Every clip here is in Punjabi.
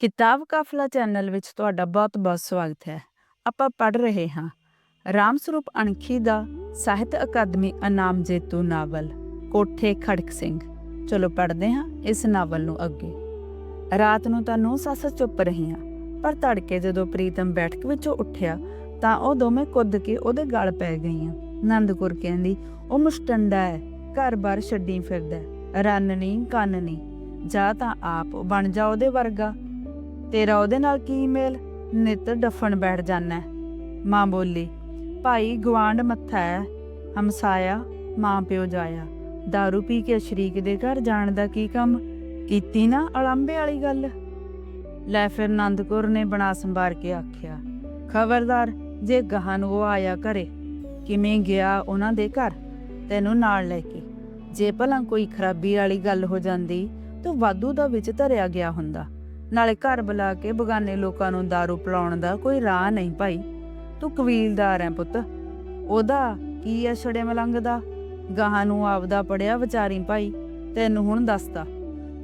ਕਿਤਾਬ ਕਾਫਲਾ ਚੈਨਲ ਵਿੱਚ ਤੁਹਾਡਾ ਬਹੁਤ-ਬਹੁਤ ਸਵਾਗਤ ਹੈ। ਆਪਾਂ ਪੜ੍ਹ ਰਹੇ ਹਾਂ, ਰਾਮ ਸਰੂਪ ਅਣਖੀ ਦਾ ਸਾਹਿਤ ਅਕਾਦਮੀ ਇਨਾਮ ਜੇਤੂ ਨਾਵਲ, ਕੋਠੇ ਖੜਕ ਸਿੰਘ। ਚਲੋ ਪੜ੍ਹਦੇ ਹਾਂ ਇਸ ਨਾਵਲ ਨੂੰ ਅੱਗੇ। ਰਾਤ ਨੂੰ ਤਾਂ ਨੂੰ ਸੱਸ ਚੁੱਪ ਰਹੀਆਂ, ਪਰ ਤੜਕੇ ਜਦੋਂ ਪ੍ਰੀਤਮ ਬੈਠਕ ਵਿੱਚੋਂ ਉੱਠਿਆ, ਤਾਂ ਉਹ ਦੋਵੇਂ ਕੁੱਦ ਕੇ ਉਹਦੇ ਗਲ ਪੈ ਗਈਆਂ। ਨੰਦਕੁਰ ਕਹਿੰਦੀ, ਉਹ ਮੁਸ਼ਟੰਡਾ ਹੈ ਘਰ-ਬਾਰ ਛੱਡੀ ਫਿਰਦਾ ਹੈ। ਰੰਨ ਨਹੀਂ ਕੰਨ ਨਹੀਂ ਜਾ ਤਾਂ ਆਪ, ਬਣ ਜਾ ਉਹਦੇ ਵਰਗਾ। ਤੇਰਾ ਉਹਦੇ ਨਾਲ ਕੀ ਮੇਲ? ਨਿਤ ਡੱਫਣ ਬੈਠ ਜਾਣਾ ਮਾਂ ਬੋਲੀ, ਭਾਈ ਗਵਾਂਡ ਮੱਥਾ ਹੈ। ਹਮਸਾਇਆ, ਮਾਂ ਪਿਓ ਜਾਇਆ। दारू ਪੀ ਕੇ ਸ਼ਰੀਕ ਦੇ ਘਰ ਜਾਣ ਦਾ ਕੀ ਕੰਮ? ਕੀਤੀ ਨਾ ਅਲੰਬੇ ਵਾਲੀ ਗੱਲ? ਲੈ ਫਿਰ ਨੰਦਕੁਰ ਨੇ ਬਣਾ ਸੰਭਾਰ ਕੇ ਆਖਿਆ, ਖਬਰਦਾਰ, ਜੇ ਗਾਹਾਂ ਨੂੰ ਉਹ ਆਇਆ ਕਰੇ ਕਿਵੇਂ ਗਿਆ ਉਹਨਾਂ ਦੇ ਘਰ? ਤੈਨੂੰ ਨਾਲ ਲੈ ਕੇ। ਜੇ ਭਲਾ ਕੋਈ ਖਰਾਬੀ ਵਾਲੀ ਗੱਲ ਹੋ ਜਾਂਦੀ, ਤਾਂ ਵਾਧੂ ਦਾ ਵਿੱਚ ਧਰਿਆ ਗਿਆ ਹੁੰਦਾ। ਨਾਲੇ ਘਰ ਬੁਲਾ ਕੇ ਬਗਾਨੇ ਲੋਕਾਂ ਨੂੰ दारू ਪਿਲਾਉਣ ਦਾ ਕੋਈ ਰਾਹ ਨਹੀਂ ਭਾਈ। ਤੂੰ ਕਬੀਲਦਾਰ ਹੈ ਪੁੱਤ। ਉਹਦਾ ਕੀ ਐ ਛੜੇ ਮਲੰਗ ਦਾ? ਗਾਹਾਂ ਨੂੰ ਆਪਦਾ ਪੜਿਆ ਵਿਚਾਰੀ ਭਾਈ, ਤੈਨੂੰ ਹੁਣ ਦੱਸਦਾ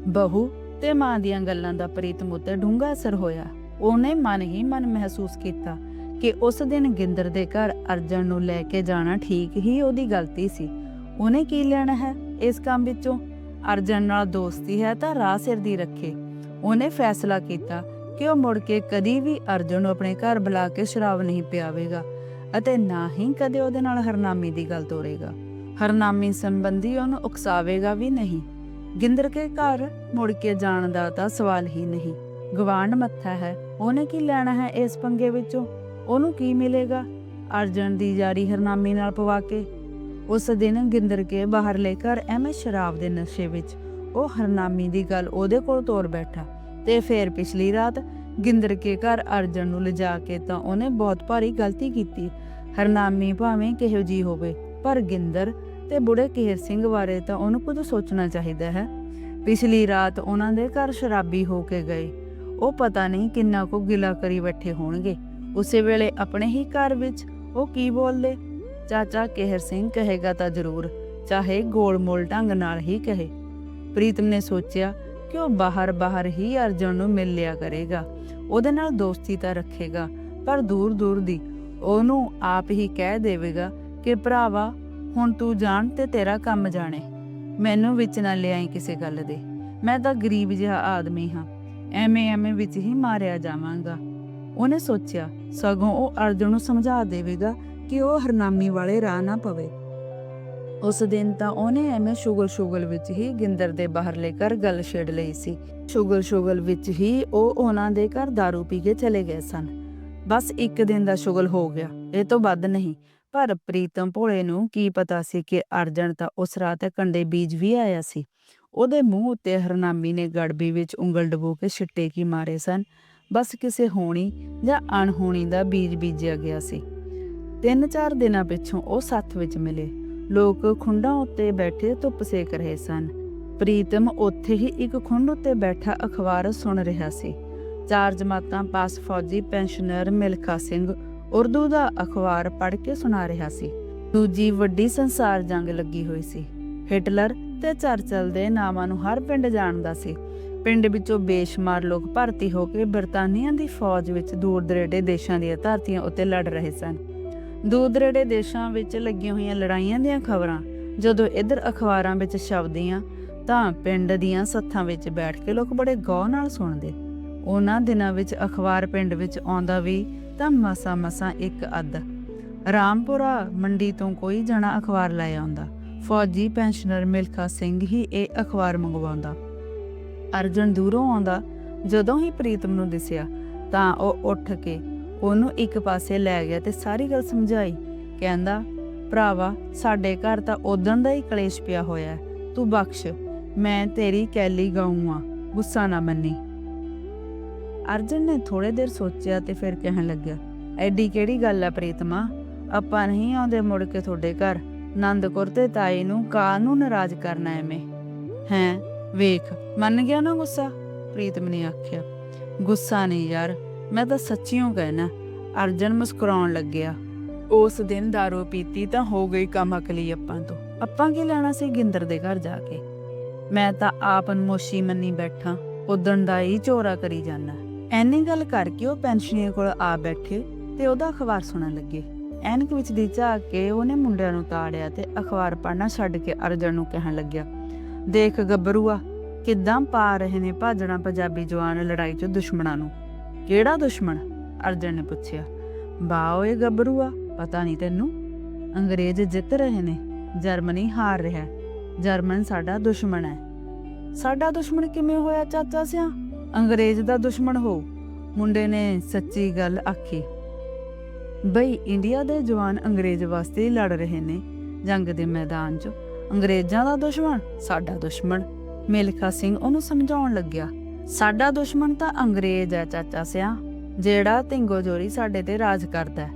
ਬਹੂ ਤੇ ਮਾਂ ਦੀਆਂ ਗੱਲਾਂ ਦਾ ਪ੍ਰੀਤਮ ਉੱਤੇ ਡੂੰਘਾ ਅਸਰ ਹੋਇਆ। ਉਹਨੇ ਮਨ ਹੀ ਮਨ ਮਹਿਸੂਸ ਕੀਤਾ ਕਿ ਉਸ ਦਿਨ ਗਿੰਦਰ ਦੇ ਘਰ ਅਰਜਨ ਨੂੰ ਲੈ ਕੇ ਜਾਣਾ ਠੀਕ ਹੀ ਉਹਦੀ ਗਲਤੀ ਸੀ। ਉਹਨੇ ਕੀ ਲੈਣਾ ਹੈ ਇਸ ਕੰਮ ਵਿੱਚੋਂ? ਅਰਜਨ ਨਾਲ ਦੋਸਤੀ ਹੈ ਤਾਂ ਰਾਹ ਸਿਰ ਦੀ ਰੱਖੇ। ਉਹਨੇ ਫੈਸਲਾ ਕੀਤਾ ਕਿ ਉਹ ਮੁੜ ਕੇ ਕਦੀ ਵੀ ਅਰਜੁਨ ਨੂੰ ਆਪਣੇ ਘਰ ਬੁਲਾ ਕੇ ਸ਼ਰਾਬ ਨਹੀਂ ਪਿਆਵੇਗਾ ਅਤੇ ਨਾ ਹੀ ਕਦੇ ਉਹਦੇ ਨਾਲ ਹਰਨਾਮੀ ਦੀ ਗੱਲ ਤੋਰੇਗਾ। ਹਰਨਾਮੀ ਸੰਬੰਧੀ ਉਹਨੂੰ ਉਕਸਾਵੇਗਾ ਵੀ ਨਹੀਂ। ਗਿੰਦਰ ਕੇ ਘਰ ਮੁੜ ਕੇ ਜਾਣ ਦਾ ਤਾਂ ਸਵਾਲ ਹੀ ਨਹੀਂ। ਗਵਾਂਡ ਮੱਥਾ ਹੈ, ਉਹਨੇ ਕੀ ਲੈਣਾ ਹੈ ਇਸ ਪੰਗੇ ਵਿੱਚੋਂ? ਉਹਨੂੰ ਕੀ ਮਿਲੇਗਾ? ਅਰਜਨ ਦੀ ਯਾਰੀ ਹਰਨਾਮੀ ਨਾਲ ਪਵਾ ਕੇ। ਉਸ ਦਿਨ ਗਿੰਦਰ ਕੇ ਬਾਹਰਲੇ ਘਰ ਐਵੇਂ ਸ਼ਰਾਬ ਦੇ ਨਸ਼ੇ ਵਿੱਚ ਉਹ ਹਰਨਾਮੀ ਦੀ ਗੱਲ ਉਹਦੇ ਕੋਲ ਤੋਰ ਬੈਠਾ ਤੇ ਫੇਰ ਪਿਛਲੀ ਰਾਤ ਗਿੰਦਰ ਕੇ ਘਰ ਅਰਜਨ ਨੂੰ ਲਿਜਾ ਕੇ ਤਾਂ ਉਹਨੇ ਬਹੁਤ ਭਾਰੀ ਗਲਤੀ ਕੀਤੀ। ਹਰਨਾਮੀ ਭਾਵੇਂ ਕਿਹੋ ਜੀ ਹੋਵੇ, ਪਰ ਗਿੰਦਰ ਤੇ ਬੁੜੇ ਕੇਰ ਸਿੰਘ ਬਾਰੇ ਤਾਂ ਉਹਨੂੰ ਕੁਝ ਸੋਚਣਾ ਚਾਹੀਦਾ ਹੈ। ਪਿਛਲੀ ਰਾਤ ਉਹਨਾਂ ਦੇ ਘਰ ਸ਼ਰਾਬੀ ਹੋ ਕੇ ਗਏ। ਉਹ ਪਤਾ ਨਹੀਂ ਕਿੰਨਾ ਕੁ ਗਿਲਾ ਕਰੀ ਬੈਠੇ ਹੋਣਗੇ। ਉਸੇ ਵੇਲੇ ਆਪਣੇ ਹੀ ਘਰ ਵਿੱਚ ਉਹ ਕੀ ਬੋਲਦੇ? ਚਾਚਾ ਕੇਹਰ ਸਿੰਘ ਕਹੇਗਾ ਤਾਂ ਜ਼ਰੂਰ, ਚਾਹੇ ਗੋਲ-ਮੋਲ ਢੰਗ ਨਾਲ ਹੀ ਕਹੇ। ਪ੍ਰੀਤਮ ਨੇ ਸੋਚਿਆ ਕਿ ਉਹ ਬਾਹਰ-ਬਾਹਰ ਹੀ ਅਰਜਨ ਨੂੰ ਮਿਲ ਲਿਆ ਕਰੇਗਾ। ਉਹਦੇ ਨਾਲ ਦੋਸਤੀ ਤਾਂ ਰੱਖੇਗਾ, ਪਰ ਦੂਰ-ਦੂਰ ਦੀ ਉਹਨੂੰ ਆਪ ਹੀ ਕਹਿ ਦੇਵੇਗਾ ਕਿ ਭਰਾਵਾ, ਹੁਣ ਤੂੰ ਜਾਣ ਤੇ ਤੇਰਾ ਕੰਮ ਜਾਣੇ। ਮੈਨੂੰ ਵਿੱਚ ਨਾ ਲਿਆਈ ਕਿਸੇ ਗੱਲ ਦੇ। ਮੈਂ ਤਾਂ ਗਰੀਬ ਜਿਹਾ ਆਦਮੀ ਹਾਂ। ਐਵੇਂ ਐਵੇਂ ਵਿੱਚ ਹੀ ਮਾਰਿਆ ਜਾਵਾਂਗਾ। ਉਹਨੇ ਸੋਚਿਆ, ਸਗੋਂ ਉਹ ਅਰਜਨ ਨੂੰ ਸਮਝਾ ਦੇਵੇਗਾ ਕਿ ਉਹ ਹਰਨਾਮੀ ਵਾਲੇ ਰਾਹ ਨਾ ਪਵੇ। ਉਸ ਦਿਨ ਤਾਂ ਉਹਨੇ ਐਵੇਂ ਸ਼ੁਗਲ ਸ਼ੁਗਲ ਵਿੱਚ ਹੀ ਗਿੰਦਰ ਦੇ ਬਾਹਰਲੇ ਘਰ ਗੱਲ ਛੇੜ ਲਈ ਸੀ। ਸ਼ੁਗਲ ਸ਼ੁਗਲ ਵਿੱਚ ਹੀ ਉਹ ਉਹਨਾਂ ਦੇ ਘਰ दारू ਪੀ ਕੇ ਚਲੇ ਗਏ ਸਨ। ਬਸ ਇੱਕ ਦਿਨ ਦਾ ਸ਼ੁਗਲ ਹੋ ਗਿਆ, ਇਹ ਤੋਂ ਵੱਧ ਨਹੀਂ। ਪਰ ਪ੍ਰੀਤਮ ਭੋਲੇ ਨੂੰ ਕੀ ਪਤਾ ਸੀ ਕਿ ਅਰਜਨ ਤਾਂ ਉਸ ਰਾਤ ਕੰਡੇ ਬੀਜ ਵੀ ਆਇਆ ਸੀ। ਉਹਦੇ ਮੂੰਹ ਉੱਤੇ ਹਰਨਾਮੀ ਨੇ ਗੜਬੀ ਵਿੱਚ ਉਂਗਲ ਡਬੋ ਕੇ ਛਿੱਟੇ ਕੀ ਮਾਰੇ ਸਨ। ਬਸ ਕਿਸੇ ਹੋਣੀ ਜਾਂ ਅਣਹੋਣੀ ਦਾ ਬੀਜ ਬੀਜਿਆ ਗਿਆ ਸੀ। ਤਿੰਨ ਚਾਰ ਦਿਨਾਂ ਪਿੱਛੋਂ ਉਹ ਸੱਥ ਵਿੱਚ ਮਿਲੇ। ਲੋਕ ਖੁੰਡਾਂ ਉੱਤੇ ਬੈਠੇ ਧੁੱਪ ਸੇਕ ਰਹੇ ਸਨ। ਪ੍ਰੀਤਮ ਉੱਥੇ ਹੀ ਇੱਕ ਖੁੰਡ ਉੱਤੇ ਬੈਠਾ ਅਖਬਾਰ ਸੁਣ ਰਿਹਾ ਸੀ। ਚਾਰ ਜਮਾਤਾਂ ਪਾਸ ਫੌਜੀ ਪੈਨਸ਼ਨਰ ਮਿਲਖਾ ਸਿੰਘ ਉਰਦੂ ਦਾ ਅਖਬਾਰ ਪੜ੍ਹ ਕੇ ਸੁਣਾ ਰਿਹਾ ਸੀ। ਦੂਜੀ ਵੱਡੀ ਸੰਸਾਰ ਜੰਗ ਲੱਗੀ ਹੋਈ ਸੀ। ਹਿਟਲਰ ਤੇ ਚਰਚਲ ਦੇ ਨਾਮਾਂ ਨੂੰ ਹਰ ਪਿੰਡ ਜਾਣਦਾ ਸੀ। ਪਿੰਡ ਵਿੱਚੋਂ ਬੇਸ਼ਮਾਰ ਲੋਕ ਭਰਤੀ ਹੋ ਕੇ ਬਰਤਾਨੀਆ ਦੀ ਫੌਜ ਵਿੱਚ ਦੂਰ ਦਰੇਡੇ ਦੇਸ਼ਾਂ ਦੀਆਂ ਧਰਤੀਆਂ ਉੱਤੇ ਲੜ ਰਹੇ ਸਨ। ਦੂਰ ਦਰੇਡੇ ਦੇਸ਼ਾਂ ਵਿੱਚ ਲੱਗੀਆਂ ਹੋਈਆਂ ਲੜਾਈਆਂ ਦੀਆਂ ਖਬਰਾਂ ਜਦੋਂ ਇੱਧਰ ਅਖਬਾਰਾਂ ਵਿੱਚ ਛਪਦੀਆਂ, ਤਾਂ ਪਿੰਡ ਦੀਆਂ ਸੱਥਾਂ ਵਿੱਚ ਬੈਠ ਕੇ ਲੋਕ ਬੜੇ ਗੌਰ ਨਾਲ ਸੁਣਦੇ। ਉਹਨਾਂ ਦਿਨਾਂ ਵਿੱਚ ਅਖਬਾਰ ਪਿੰਡ ਵਿੱਚ ਆਉਂਦਾ ਵੀ ਤਾਂ ਮਸਾ ਮਸਾ ਇੱਕ ਅੱਧ। ਰਾਮਪੁਰਾ ਮੰਡੀ ਤੋਂ ਕੋਈ ਜਣਾ ਅਖਬਾਰ ਲੈ ਆਉਂਦਾ। ਫੌਜੀ ਪੈਨਸ਼ਨਰ ਮਿਲਖਾ ਸਿੰਘ ਹੀ ਇਹ ਅਖਬਾਰ ਮੰਗਵਾਉਂਦਾ। ਅਰਜਨ ਦੂਰੋਂ ਆਉਂਦਾ। ਜਦੋਂ ਹੀ ਪ੍ਰੀਤਮ ਨੂੰ ਦਿਸਿਆ, ਤਾਂ ਉਹ ਉੱਠ ਕੇ ਉਹਨੂੰ ਇੱਕ ਪਾਸੇ ਲੈ ਗਿਆ ਤੇ ਸਾਰੀ ਗੱਲ ਸਮਝਾਈ। ਕਹਿੰਦਾ, ਭਰਾਵਾ, ਸਾਡੇ ਘਰ ਤਾਂ ਉਦੋਂ ਦਾ ਹੀ ਕਲੇਸ਼ ਪਿਆ ਹੋਇਆ ਤੂੰ ਬਖਸ਼, ਮੈਂ ਤੇਰੀ ਕੈਲੀ ਗਾਉਂ ਆ ਗੁੱਸਾ ਨਾ ਮੰਨੀ। ਅਰਜਨ ਨੇ ਥੋੜੇ ਦੇਰ ਸੋਚਿਆ ਤੇ ਫਿਰ ਕਹਿਣ ਲੱਗਿਆ, ਐਡੀ ਕਿਹੜੀ ਗੱਲ ਆ ਪ੍ਰੀਤਮਾ? ਆਪਾਂ ਨਹੀਂ ਆਉਂਦੇ ਮੁੜ ਕੇ ਤੁਹਾਡੇ ਘਰ। ਨੰਦਕੁਰ ਤੇ ਤਾਈ ਨੂੰ ਕਾਹਨੂੰ ਨਾਰਾਜ਼ ਕਰਨਾ ਐਵੇਂ? ਹੈਂ, ਵੇਖ, ਮੰਨ ਗਿਆ ਨਾ ਗੁੱਸਾ? ਪ੍ਰੀਤਮ ਨੇ ਆਖਿਆ। ਗੁੱਸਾ ਨਹੀਂ ਯਾਰ ਮੈਂ ਤਾਂ ਸੱਚੀਓ ਕਹਿਣਾ, ਅਰਜਨ ਮੁਸਕਰਾਉਣ ਲੱਗਿਆ। ਉਸ ਦਿਨ दारू ਪੀਤੀ ਤਾਂ ਹੋ ਗਈ ਕੰਮ ਅਕਲੀ ਆਪਾਂ ਤੋਂ। ਆਪਾਂ ਕੀ ਲੈਣਾ ਸੀ ਗਿੰਦਰ ਦੇ ਘਰ ਜਾ ਕੇ? ਮੈਂ ਤਾਂ ਆਪ ਅਨਮੋਸ਼ੀ ਮੰਨੀ ਬੈਠਾ, ਉਦਣ ਦਾ ਹੀ ਚੋਰਾ ਕਰੀ ਜਾਂਦਾ ਐਨੀ ਗੱਲ ਕਰਕੇ ਉਹ ਪੈਨਸ਼ਨੀਰ ਕੋਲ ਆ ਬੈਠੇ ਤੇ ਉਹਦਾ ਅਖਬਾਰ ਸੁਣਨ ਲੱਗੇ। ਐਨਕ ਵਿੱਚ ਦੀ ਝਾਕ ਕੇ ਉਹਨੇ ਮੁੰਡਿਆਂ ਨੂੰ ਤਾੜਿਆ ਤੇ ਅਖਬਾਰ ਪੜ੍ਹਨਾ ਛੱਡ ਕੇ ਅਰਜਨ ਨੂੰ ਕਹਿਣ ਲੱਗਿਆ, ਦੇਖ ਗੱਭਰੂਆ, ਕਿੱਦਾਂ ਪਾ ਰਹੇ ਨੇ ਭਾਜਣਾ ਪੰਜਾਬੀ ਜਵਾਨ ਲੜਾਈ 'ਚ ਦੁਸ਼ਮਣਾਂ ਨੂੰ? ਕਿਹੜਾ ਦੁਸ਼ਮਣ? ਅਰਜਨ ਨੇ ਪੁੱਛਿਆ। ਬਾ ਓਏ ਗੱਭਰੂਆ, ਪਤਾ ਨਹੀਂ ਤੈਨੂੰ? ਅੰਗਰੇਜ਼ ਜਿੱਤ ਰਹੇ ਨੇ, ਜਰਮਨੀ ਹਾਰ ਰਿਹਾ ਜਰਮਨ ਸਾਡਾ ਦੁਸ਼ਮਣ ਹੈ। ਸਾਡਾ ਦੁਸ਼ਮਣ ਕਿਵੇਂ ਹੋਇਆ ਚਾਚਾ ਸਿਆ? ਅੰਗਰੇਜ਼ ਦਾ ਦੁਸ਼ਮਣ ਹੋ। ਮੁੰਡੇ ਨੇ ਸੱਚੀ ਗੱਲ ਆਖੀ। ਬਈ, ਇੰਡੀਆ ਦੇ ਜਵਾਨ ਅੰਗਰੇਜ਼ ਵਾਸਤੇ ਲੜ ਰਹੇ ਨੇ, ਜੰਗ ਦੇ ਮੈਦਾਨ 'ਚ। ਅੰਗਰੇਜ਼ਾਂ ਦਾ ਦੁਸ਼ਮਣ, ਸਾਡਾ ਦੁਸ਼ਮਣ। ਮੇਲਖਾ ਸਿੰਘ ਉਹਨੂੰ ਸਮਝਾਉਣ ਲੱਗਿਆ। ਸਾਡਾ ਦੁਸ਼ਮਣ ਤਾਂ ਅੰਗਰੇਜ਼ ਹੈ, ਚਾਚਾ ਸਿਆ। ਜਿਹੜਾ ਤਿੰਗੋ ਜੋਰੀ ਸਾਡੇ ਤੇ ਰਾਜ ਕਰਦਾ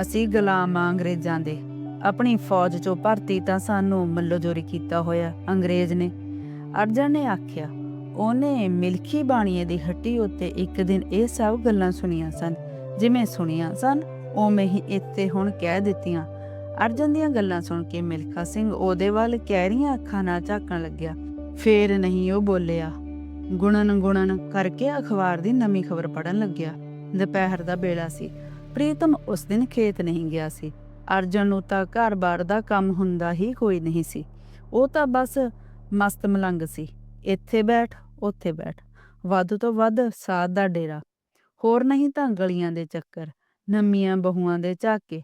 ਅਸੀਂ ਗੁਲਾਮ ਆ ਅੰਗਰੇਜ਼ਾਂ ਦੇ। ਆਪਣੀ ਫੌਜ 'ਚੋਂ ਭਰਤੀ ਤਾਂ ਸਾਨੂੰ ਮੱਲੋਜੋਰੀ ਕੀਤਾ ਹੋਇਆ ਅੰਗਰੇਜ਼ ਨੇ। ਅਰਜਨ ਨੇ ਆਖਿਆ, ਉਹਨੇ ਮਿਲਖੀ ਬਾਣੀਏ ਦੀ ਹੱਟੀ ਉੱਤੇ ਇੱਕ ਦਿਨ ਇਹ ਸਭ ਗੱਲਾਂ ਸੁਣੀਆਂ ਸਨ। ਜਿਵੇਂ ਸੁਣੀਆਂ ਸਨ, ਉਵੇਂ ਹੀ ਇੱਥੇ ਹੁਣ ਕਹਿ ਦਿੱਤੀਆਂ। ਅਰਜਨ ਦੀਆਂ ਗੱਲਾਂ ਸੁਣ ਕੇ ਮਿਲਖਾ ਸਿੰਘ ਉਹਦੇ ਵੱਲ ਕਹਿਰੀਆਂ ਅੱਖਾਂ ਨਾਲ ਝਾਕਣ ਲੱਗਿਆ। ਫੇਰ ਨਹੀਂ ਉਹ ਬੋਲਿਆ। ਗੁਣਨ ਗੁਣਨ ਕਰਕੇ ਅਖਬਾਰ ਦੀ ਨਵੀਂ ਖਬਰ ਪੜਨ ਲੱਗਿਆ। ਦੁਪਹਿਰ ਦਾ ਵੇਲਾ ਸੀ। ਪ੍ਰੀਤਮ ਉਸ ਦਿਨ ਖੇਤ ਨਹੀਂ ਗਿਆ ਸੀ। ਅਰਜਨ ਨੂੰ ਤਾਂ ਘਰ-ਬਾਰ ਦਾ ਕੰਮ ਹੁੰਦਾ ਹੀ ਕੋਈ ਨਹੀਂ ਸੀ। ਉਹ ਤਾਂ ਬਸ ਮਸਤ ਮਲੰਗ ਸੀ। ਇੱਥੇ ਬੈਠ, ਉੱਥੇ ਬੈਠ। ਵੱਧ ਤੋਂ ਵੱਧ ਸਾਧ ਦਾ ਡੇਰਾ। ਹੋਰ ਨਹੀਂ ਤਾਂ ਗਲੀਆਂ ਦੇ ਚੱਕਰ, ਨੰਮੀਆਂ ਬਹੂਆਂ ਦੇ ਝਾਕੇ,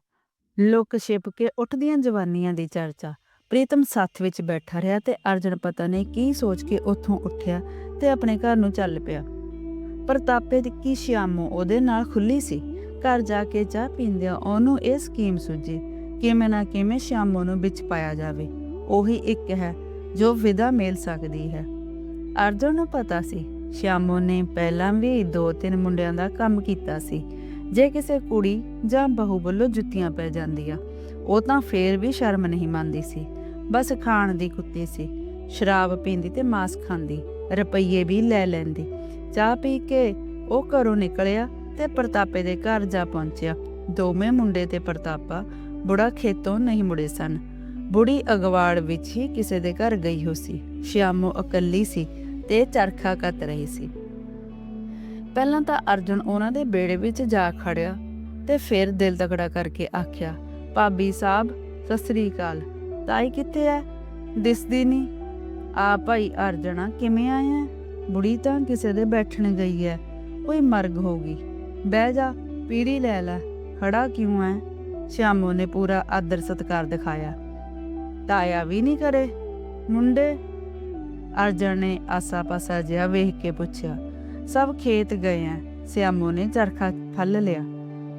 ਲੁੱਕ ਛਿਪ ਕੇ ਉੱਠਦੀਆਂ ਜਵਾਨੀਆਂ ਦੀ ਚਰਚਾ। ਪ੍ਰੀਤਮ ਸੱਥ ਵਿੱਚ ਬੈਠਾ ਰਿਹਾ ਤੇ ਅਰਜਨ ਪਤਾ ਨਹੀਂ ਕੀ ਸੋਚ ਕੇ ਉੱਥੋਂ ਉੱਠਿਆ। ਤੇ ਆਪਣੇ ਘਰ ਨੂੰ ਚੱਲ ਪਿਆ। ਪ੍ਰਤਾਪੇ ਦੀ ਕੀ ਸ਼ਿਆਮੋ ਉਹਦੇ ਨਾਲ ਖੁੱਲੀ ਸੀ। ਘਰ ਜਾ ਕੇ ਚਾਹ ਪੀਂਦਿਆਂ ਉਹਨੂੰ ਇਹ ਸਕੀਮ ਸੁਝੀ ਕਿਵੇਂ ਨਾ ਕਿਵੇਂ ਸ਼ਿਆਮੋ ਨੂੰ ਵਿੱਚ ਪਾਇਆ ਜਾਵੇ। ਉਹੀ ਇੱਕ ਹੈ ਜੋ ਵਿਦਾ ਮੇਲ ਸਕਦੀ ਹੈ। ਅਰਜੁਨ ਨੂੰ ਪਤਾ ਸੀ, ਸ਼ਿਆਮੋ ਨੇ ਪਹਿਲਾਂ ਵੀ ਦੋ ਤਿੰਨ ਮੁੰਡਿਆਂ ਦਾ ਕੰਮ ਕੀਤਾ ਸੀ। ਜੇ ਕਿਸੇ ਕੁੜੀ ਜਾਂ ਬਹੂ ਵੱਲੋਂ ਜੁੱਤੀਆਂ ਪੈ ਜਾਂਦੀਆਂ, ਉਹ ਤਾਂ ਫੇਰ ਵੀ ਸ਼ਰਮ ਨਹੀਂ ਮੰਨਦੀ ਸੀ। ਬਸ ਖਾਣ ਦੀ ਕੁੱਤੀ ਸੀ, ਸ਼ਰਾਬ ਪੀਂਦੀ ਤੇ ਮਾਸ ਖਾਂਦੀ। ਰੁਪਈਏ ਵੀ ਲੈ ਲੈਂਦੀ। ਚਾਹ ਪੀ ਕੇ ਉਹ ਘਰੋਂ ਨਿਕਲਿਆ ਤੇ ਪ੍ਰਤਾਪੇ ਦੇ ਘਰ ਜਾ ਪਹੁੰਚਿਆ। ਦੋਵੇਂ ਮੁੰਡੇ ਤੇ ਪ੍ਰਤਾਪਾ ਬੁੜਾ ਖੇਤੋਂ ਨਹੀਂ ਮੁੜੇ ਸਨ। ਬੁੜੀ ਅਗਵਾੜ ਵਿੱਚ ਹੀ ਕਿਸੇ ਦੇ ਘਰ ਗਈ ਹੋ ਸੀ ਸ਼ਿਆਮੋ ਇਕੱਲੀ ਸੀ ਤੇ ਚਰਖਾ ਕੱਤ ਰਹੀ ਸੀ। ਪਹਿਲਾਂ ਤਾਂ ਅਰਜੁਨ ਉਹਨਾਂ ਦੇ ਬੇੜੇ ਵਿੱਚ ਜਾ ਖੜਿਆ ਤੇ ਫਿਰ ਦਿਲ ਤਗੜਾ ਕਰਕੇ ਆਖਿਆ, ਭਾਬੀ ਸਾਹਿਬ, ਸਤਿ ਸ੍ਰੀ ਅਕਾਲ। ਤਾਈ ਕਿੱਥੇ ਐ? ਦਿਸਦੀ ਨਹੀਂ ਆ ਭਾਈ ਅਰਜਣਾ ਕਿਵੇਂ ਆਇਆ ਬੁੜੀ ਤਾਂ ਕਿਸੇ ਦੇ ਬੈਠਣ ਗਈ ਐ ਕੋਈ ਮਰਗ ਹੋ ਗਈ। ਬਹਿ ਜਾ, ਪੀੜੀ ਲੈ ਲੈ। ਖੜਾ ਕਿਉਂ ਐ ਸ਼ਾਮੋ ਨੇ ਪੂਰਾ ਆਦਰ ਸਤਕਾਰ ਦਿਖਾਇਆ। ਤਾਇਆ ਵੀ ਨਹੀਂ ਕਰੇ। ਮੁੰਡੇ? ਅਰਜਨ ਨੇ ਆਸਾ-ਪਾਸਾ ਜਿਹਾ ਵੇਖ ਕੇ ਪੁੱਛਿਆ। ਸਭ ਖੇਤ ਗਏ ਐ ਸਿਆਮੋ ਨੇ ਚਰਖਾ ਫੱਲ ਲਿਆ।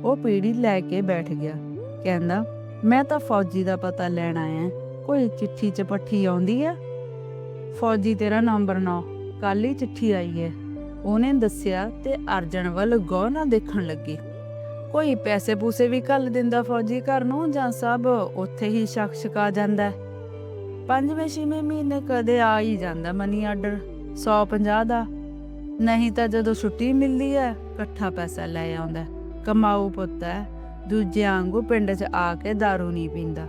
ਉਹ ਪੀੜੀ ਲੈ ਕੇ ਬੈਠ ਗਿਆ। ਕਹਿੰਦਾ, ਮੈਂ ਤਾਂ ਫੌਜੀ ਦਾ ਪਤਾ ਲੈਣ ਆਇਆ ਕੋਈ ਚਿੱਠੀ ਚਪੱਠੀ ਆਉਂਦੀ ਆ ਫੌਜੀ ਤੇਰਾ ਨੰਬਰ 9 ਕੱਲ ਹੀ ਚਿੱਠੀ ਆਈ ਹੈ ਉਹਨੇ ਦੱਸਿਆ ਤੇ ਅਰਜਨ ਵੱਲ ਗੌਰ ਨਾਲ ਦੇਖਣ ਲੱਗੀ ਕੋਈ ਪੈਸੇ ਪੂਸੇ ਵੀ ਕੱਲ ਦਿੰਦਾ ਫੌਜੀ ਘਰ ਨੂੰ ਜਾਂ ਸਭ ਉੱਥੇ ਹੀ ਸ਼ੱਕ ਸ਼ਕਾ ਜਾਂਦਾ ਹੈ? ਪੰਜਵੇਂ ਛੇਵੇਂ ਮਹੀਨੇ ਕਦੇ ਆ ਹੀ ਜਾਂਦਾ ਮਨੀ ਆਰਡਰ 150 ਦਾ ਨਹੀਂ ਤਾਂ ਜਦੋਂ ਛੁੱਟੀ ਮਿਲਦੀ ਹੈ ਇਕੱਠਾ ਪੈਸਾ ਲੈ ਆਉਂਦਾ ਹੈ। ਕਮਾਊ ਪੁੱਤ ਹੈ ਦੂਜਿਆਂ ਵਾਂਗੂ ਪਿੰਡ 'ਚ ਆ ਕੇ दारू ਨਹੀਂ ਪੀਂਦਾ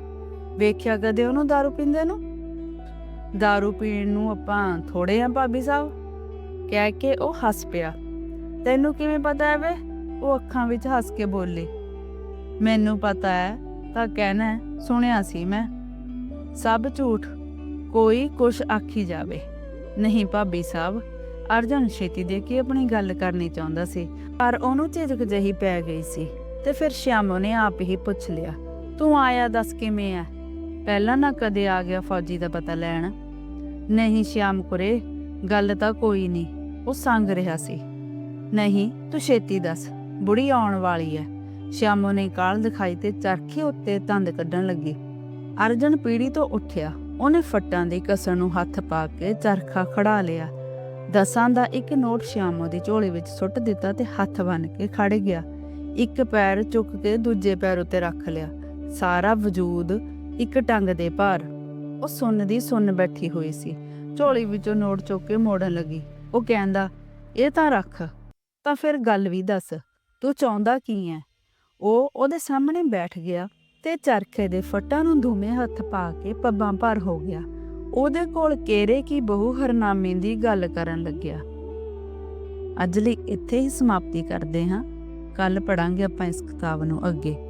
ਵੇਖਿਆ ਕਦੇ ਉਹਨੂੰ दारू ਪੀਂਦੇ ਨੂੰ दारू ਪੀਣ ਨੂੰ ਆਪਾਂ ਥੋੜੇ ਆ ਭਾਬੀ ਸਾਹਿਬ ਕਹਿ ਕੇ ਉਹ ਹੱਸ ਪਿਆ ਤੈਨੂੰ ਕਿਵੇਂ ਪਤਾ ਹੈ ਵੇ ਉਹ ਅੱਖਾਂ ਵਿੱਚ ਹੱਸ ਕੇ ਬੋਲੀ ਮੈਨੂੰ ਪਤਾ ਹੈ ਤਾਂ ਕਹਿਣਾ ਸੁਣਿਆ ਸੀ ਮੈਂ ਸਭ ਝੂਠ ਕੋਈ ਕੁਛ ਆਖੀ ਜਾਵੇ ਨਹੀਂ ਭਾਬੀ ਸਾਹਿਬ ਅਰਜਨ ਛੇਤੀ ਦੇ ਕੇ ਆਪਣੀ ਗੱਲ ਕਰਨੀ ਚਾਹੁੰਦਾ ਸੀ ਪਰ ਉਹਨੂੰ ਝਿਜਕ ਜਹੀ ਪੈ ਗਈ ਸੀ ਤੇ ਫਿਰ ਸ਼ਿਆਮੋ ਨੇ ਆਪ ਹੀ ਪੁੱਛ ਲਿਆ ਤੂੰ ਆਇਆ ਦੱਸ ਕਿਵੇਂ ਆ ਪਹਿਲਾਂ ਨਾ ਕਦੇ ਆ ਗਿਆ ਫੌਜੀ ਦਾ ਪਤਾ ਲੈਣ। ਨਹੀਂ ਸ਼ਿਆਮ ਕੁਰੇ, ਗੱਲ ਤਾਂ ਕੋਈ ਨਹੀਂ, ਉਹ ਸੰਗ ਰਿਹਾ ਸੀ। ਨਹੀਂ, ਤੂੰ ਛੇਤੀ ਦੱਸ, ਬੁੜੀ ਆਉਣ ਵਾਲੀ ਐ। ਸ਼ਿਆਮੋ ਨੇ ਕਾਲ ਦਿਖਾਈ ਤੇ ਚਰਖੇ ਉੱਤੇ ਤੰਦ ਕੱਢਣ ਲੱਗੀ। ਅਰਜਨ ਪੀੜੀ ਤੋਂ ਉੱਠਿਆ। ਉਹਨੇ ਫੱਟਾਂ ਦੀ ਕਸਰ ਨੂੰ ਹੱਥ ਪਾ ਕੇ ਚਰਖਾ ਖੜਾ ਲਿਆ। ਦਸਾਂ ਦਾ ਇੱਕ ਨੋਟ ਸ਼ਿਆਮੋ ਦੀ ਝੋਲੀ ਵਿੱਚ ਸੁੱਟ ਦਿੱਤਾ ਤੇ ਹੱਥ ਬੰਨ ਕੇ ਖੜ ਗਿਆ। ਇੱਕ ਪੈਰ ਚੁੱਕ ਕੇ ਦੂਜੇ ਪੈਰ ਉੱਤੇ ਰੱਖ ਲਿਆ। ਸਾਰਾ ਵਜੂਦ ਇੱਕ ਟੰਗ ਦੇ ਭਾਰ। ਉਹ ਸੁੰਨ ਦੀ ਸੁੰਨ ਬੈਠੀ ਹੋਈ ਸੀ। ਝੋਲੀ ਵਿੱਚੋਂ ਨੋਟ ਚੁੱਕ ਕੇ ਮੋੜਨ ਲੱਗੀ। ਉਹ ਕਹਿੰਦਾ, ਇਹ ਤਾਂ ਰੱਖ। ਤਾਂ ਫਿਰ ਗੱਲ ਵੀ ਦੱਸ। ਤੂੰ ਚਾਹੁੰਦਾ ਕੀ ਹੈ ਉਹ ਉਹਦੇ ਸਾਹਮਣੇ ਬੈਠ ਗਿਆ ਤੇ ਚਰਖੇ ਦੇ ਫੱਟਾਂ ਨੂੰ ਧੂਮੇ ਹੱਥ ਪਾ ਕੇ ਪੱਬਾਂ ਭਰ ਹੋ ਗਿਆ। ਉਹਦੇ ਕੋਲ ਕੇਰੇ ਕੀ ਬਹੂ ਹਰਨਾਮੇ ਦੀ ਗੱਲ ਕਰਨ ਲੱਗਿਆ। ਅੱਜ ਲਈ ਇੱਥੇ ਹੀ ਸਮਾਪਤੀ ਕਰਦੇ ਹਾਂ। ਕੱਲ ਪੜਾਂਗੇ ਆਪਾਂ ਇਸ ਕਿਤਾਬ ਨੂੰ ਅੱਗੇ।